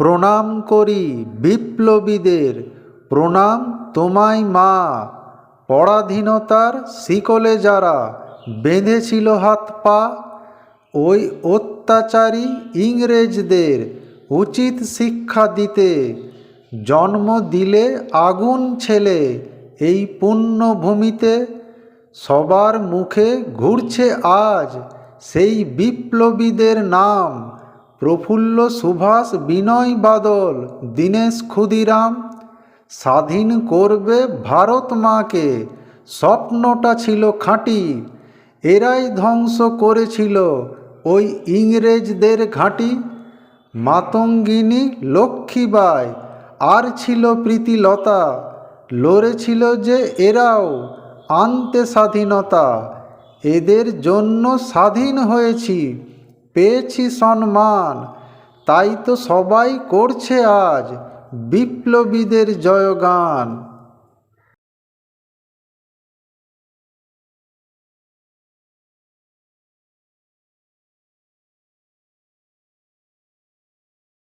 প্রণাম করি বিপ্লবীদের। প্রণাম তোমায় মা। পরাধীনতার শিকলে যারা বেঁধেছিল হাত পা, ওই অত্যাচারী ইংরেজদের উচিত শিক্ষা দিতে। জন্ম দিলে আগুন ছেলে এই পুণ্যভূমিতে। সবার মুখে ঘুরছে আজ সেই বিপ্লবীদের নাম। প্রফুল্ল সুভাষ বিনয় বাদল, দীনেশ ক্ষুদিরাম, স্বাধীন করবে ভারত মাকে, স্বপ্নটা ছিল খাঁটি, এরাই ধ্বংস করেছিল ওই ইংরেজদের ঘাঁটি, মাতঙ্গিনী লক্ষ্মীবাই, আর ছিল প্রীতিলতা, লড়েছিল যে এরাও, আনতে স্বাধীনতা, এদের জন্য স্বাধীন হয়েছি। পেয়েছি সম্মান তাই তো সবাই করছে আজ বিপ্লবীদের জয়গান।